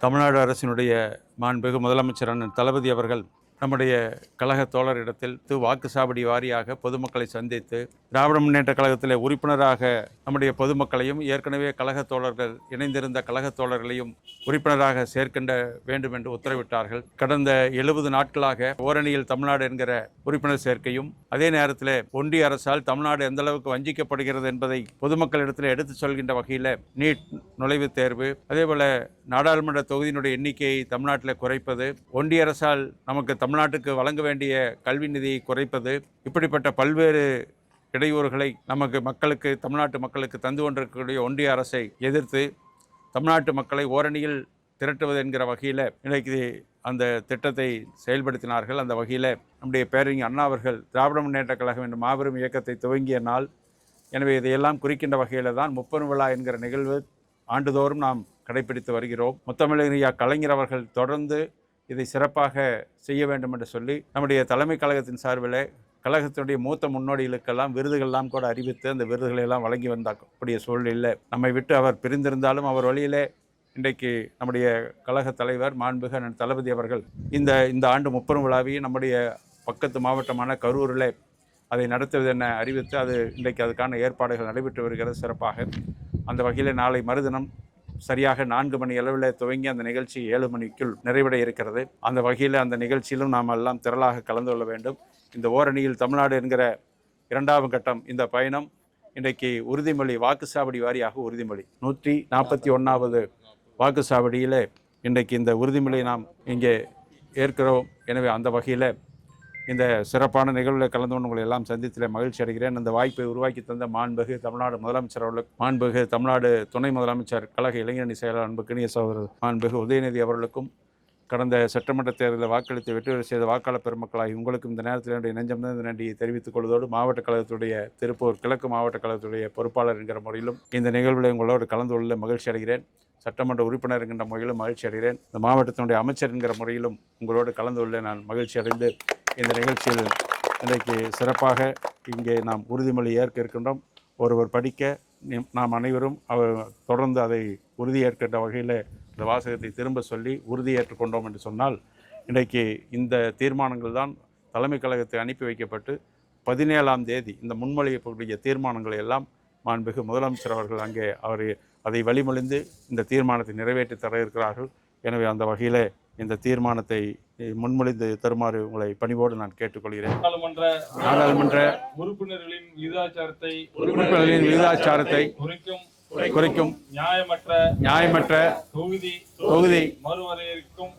தமிழ்நாடு அரசினுடைய மாண்புமிகு முதலமைச்சர் அண்ணன் தளபதி அவர்கள் நம்முடைய கழக தோழரிடத்தில் திரு வாக்கு சாவடி வாரியாக பொதுமக்களை சந்தித்து திராவிட முன்னேற்ற கழகத்தில் உறுப்பினராக நம்முடைய பொதுமக்களையும் ஏற்கனவே கழக தோழர்கள் இணைந்திருந்த கழக தோழர்களையும் உறுப்பினராக சேர்க்கின்ற வேண்டும் என்று உத்தரவிட்டார்கள். கடந்த எழுபது நாட்களாக ஓரணியில் தமிழ்நாடு என்கிற உறுப்பினர் சேர்க்கையும் அதே நேரத்தில் ஒன்றிய அரசால் தமிழ்நாடு எந்த அளவுக்கு வஞ்சிக்கப்படுகிறது என்பதை பொதுமக்களிடத்தில் எடுத்துச் சொல்கின்ற வகையில் நீட் நுழைவுத் தேர்வு அதேபோல நாடாளுமன்ற தொகுதியினுடைய எண்ணிக்கையை தமிழ்நாட்டில் குறைப்பது ஒன்றிய அரசால் நமக்கு தமிழ்நாட்டுக்கு வழங்க வேண்டிய கல்வி நிதியை குறைப்பது இப்படிப்பட்ட பல்வேறு இடையூறுகளை நமக்கு மக்களுக்கு தமிழ்நாட்டு மக்களுக்கு தந்து கொண்டிருக்கக்கூடிய ஒன்றிய அரசை எதிர்த்து தமிழ்நாட்டு மக்களை ஓரணியில் திரட்டுவது என்கிற வகையில் இன்றைக்கு அந்த திட்டத்தை செயல்படுத்தினார்கள். அந்த வகையில் நம்முடைய பேரறிஞர் அண்ணா அவர்கள் திராவிட முன்னேற்ற கழகம் என்ற மாபெரும் இயக்கத்தை துவங்கிய நாள். எனவே இதையெல்லாம் குறிக்கின்ற வகையில் தான் முப்பெரும் விழா என்கிற நிகழ்வு ஆண்டுதோறும் நாம் கடைபிடித்து வருகிறோம். முத்தமிழறியா கலைஞர் அவர்கள் தொடர்ந்து இதை சிறப்பாக செய்ய வேண்டும் என்று சொல்லி நம்முடைய தலைமை கழகத்தின் சார்பில் கழகத்தினுடைய மூத்த முன்னோடிகளுக்கெல்லாம் விருதுகள்லாம் கூட அறிவித்து அந்த விருதுகளை எல்லாம் வழங்கி வந்தக்கூடிய சூழ்நிலை நம்மை விட்டு அவர் பிரிந்திருந்தாலும் அவர் வழியிலே இன்றைக்கு நம்முடைய கழக தலைவர் மாண்புக தளபதி அவர்கள் இந்த இந்த ஆண்டு முப்பெரும் விழாவையும் நம்முடைய பக்கத்து மாவட்டமான கரூரில் அதை நடத்துவது என அறிவித்து அது இன்றைக்கு அதுக்கான ஏற்பாடுகள் நடைபெற்று வருகிறது சிறப்பாக. அந்த வகையில் நாளை மறுதினம் சரியாக நான்கு மணி அளவில் துவங்கி அந்த நிகழ்ச்சி ஏழு மணிக்குள் நிறைவடைய இருக்கிறது. அந்த வகையில் அந்த நிகழ்ச்சியிலும் நாம் எல்லாம் திரளாக கலந்து கொள்ள வேண்டும். இந்த ஓரணியில் தமிழ்நாடு என்கிற இரண்டாவது கட்டம் இந்த பயணம். இன்றைக்கு உறுதிமொழி வாக்குச்சாவடி வாரியாக உறுதிமொழி. நூற்றி நாற்பத்தி ஒன்றாவது வாக்குச்சாவடியில் இன்றைக்கு இந்த உறுதிமொழியை நாம் இங்கே ஏற்கிறோம். எனவே அந்த வகையில் இந்த சிறப்பான நிகழ்வில் கலந்து கொண்டு உங்களை எல்லாம் சந்தித்தில் மகிழ்ச்சி அடைகிறேன். அந்த வாய்ப்பை உருவாக்கி தந்த மாண்புகு தமிழ்நாடு முதலமைச்சர் அவர்களுக்கு மாண்பகு தமிழ்நாடு துணை முதலமைச்சர் கழக இளைஞரணி செயலாளர் அன்புக்கினிய சகோதரர் மாண்பகு உதயநிதி அவர்களுக்கும் கடந்த சட்டமன்ற தேர்தலில் வாக்களித்து வெற்றி செய்த வாக்காளர் பெருமக்களாகி உங்களுக்கும் இந்த நேரத்தில் என்னுடைய நெஞ்சம் இந்த நன்றியை தெரிவித்துக் கொள்வதோடு மாவட்ட கழகத்துடைய திருப்பூர் கிழக்கு மாவட்ட கழகத்துடைய பொறுப்பாளர் என்கிற முறையிலும் இந்த நிகழ்வில் உங்களோடு கலந்து கொள்ள மகிழ்ச்சி அடைகிறேன். சட்டமன்ற உறுப்பினர் என்கின்ற முறையிலும் மகிழ்ச்சி அடைகிறேன். இந்த மாவட்டத்தினுடைய அமைச்சர் என்கிற முறையிலும் உங்களோடு கலந்து கொள்ள நான் மகிழ்ச்சி அடைந்து இந்த நிகழ்ச்சியில் இன்றைக்கு சிறப்பாக இங்கே நாம் உறுதிமொழி ஏற்க இருக்கின்றோம். ஒருவர் படிக்க நாம் அனைவரும் அவர் தொடர்ந்து அதை உறுதியேற்கின்ற வகையில் இந்த வாசகத்தை திரும்ப சொல்லி உறுதியேற்றுக் கொண்டோம் என்று சொன்னால் இன்றைக்கு இந்த தீர்மானங்கள் தான் தலைமை கழகத்தை அனுப்பி வைக்கப்பட்டு பதினேழாம் தேதி இந்த முன்மொழியக்கூடிய தீர்மானங்களை எல்லாம் மாண்புகு முதலமைச்சர் அவர்கள் அங்கே அவர் அதை வழிமொழிந்து இந்த தீர்மானத்தை நிறைவேற்றி தர இருக்கிறார்கள். எனவே அந்த வகையில் இந்த தீர்மானத்தை முன்மொழிந்து தருமாறு உங்களை பணிவோடு நான் கேட்டுக்கொள்கிறேன். நாடாளுமன்ற உறுப்பினர்களின் விகிதாச்சாரத்தை உறுப்பினர்களின் விகிதாச்சாரத்தை குறைக்கும் நியாயமற்ற நியாயமற்ற தொகுதி தொகுதி மறுவரையறைக்கும்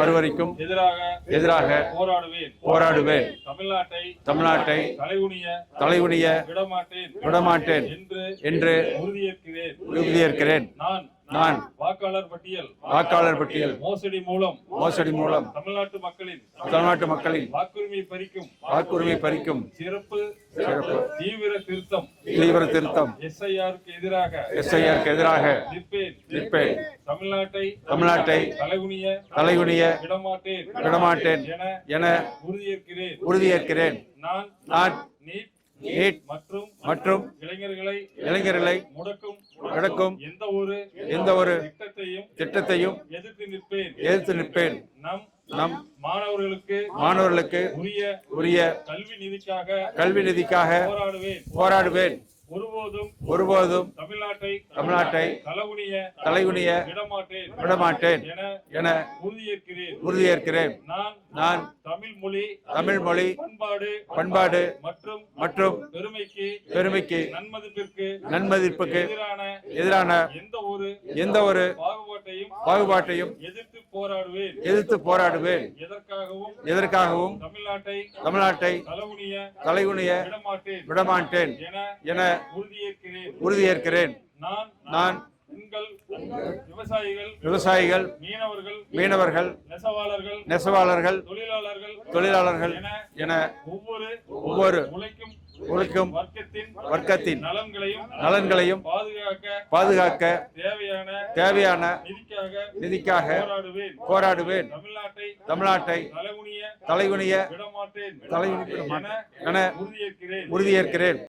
வருவரைக்கும் எதிராக எதிராக போராடுவேன். போராடுவேன். தமிழ்நாட்டை தமிழ்நாட்டை தலைகுனிய தலைகுனிய விடமாட்டேன். விடமாட்டேன் என்று என்று உறுதியேற்கிறேன். உறுதியேற்கிறேன். நான் நான். வாக்காளர் பட்டியல் வாக்காளர் பட்டியல். மோசடி மூலம் மோசடி மூலம். தமிழ்நாட்டு மக்களின் தமிழ்நாட்டு மக்களின். வாக்குரிமை பறிக்கும் வாக்குரிமை பறிக்கும். சிறப்பு சிறப்பு. தீவிர திருத்தம். தீவிர திருத்தம். எஸ்ஐஆருக்கு எதிராக எஸ்ஐஆருக்கு எதிராக. நிற்பேன். நிற்பேன். தமிழ்நாட்டை தமிழ்நாட்டை தலைகுனிய தலைகுனிய விடமாட்டேன். விடமாட்டேன் என என உறுதியேற்கிறேன். உறுதியேற்கிறேன். நான் நான் நீட் நீட் மற்றும் மற்றும் இளைஞர்களை இளைஞர்களை முடக்கும் நடக்கும் எந்த ஒரு எந்த ஒரு திட்டத்தையும் திட்டத்தையும் எதிர்த்து நிற்பேன். எதிர்த்து நிற்பேன். நம் நம் மாணவர்களுக்கு மாணவர்களுக்கு உரிய உரிய கல்வி நிதிக்காக கல்வி நிதிக்காக போராடுவேன். போராடுவேன். ஒருபோதும் ஒருபோதும் தமிழ்நாட்டை தமிழ்நாட்டை தலைகுனிய தலைகுனிய விடமாட்டேன். விடமாட்டேன் என உறுதியேற்கிறேன். உறுதியேற்கிறேன். நான் நான் தமிழ் மொழி தமிழ் மொழி பண்பாடு பண்பாடு மற்றும் மற்றும் பெருமைக்கு பெருமைக்கு நன்மதிப்பிற்கு நன்மதிப்புக்கு எதிரான எதிரான எந்த ஒரு எந்த ஒரு பாகுபாட்டையும் பாகுபாட்டையும் எதிர்த்து போராடுவேன். எதிர்த்து போராடுவேன். எதற்காகவும் எதற்காகவும் தமிழ்நாட்டை தமிழ்நாட்டை தலைகுனிய விடமாட்டேன். என உறுதியேற்கிறேன். நான் விவசாயிகள் விவசாயிகள் மீனவர்கள் மீனவர்கள் நெசவாளர்கள் நெசவாளர்கள் தொழிலாளர்கள் தொழிலாளர்கள் என ஒவ்வொரு ஒவ்வொரு உழைக்கும் உழைக்கும் வர்க்கத்தின் வர்க்கத்தின் நலன்களையும் நலன்களையும் பாதுகாக்க பாதுகாக்க தேவையான தேவையான நிதிக்காக போராடுவேன். தமிழ்நாட்டை தலைகுனிய விடமாட்டேன் தலைகுனிய என உறுதியேற்கிறேன்.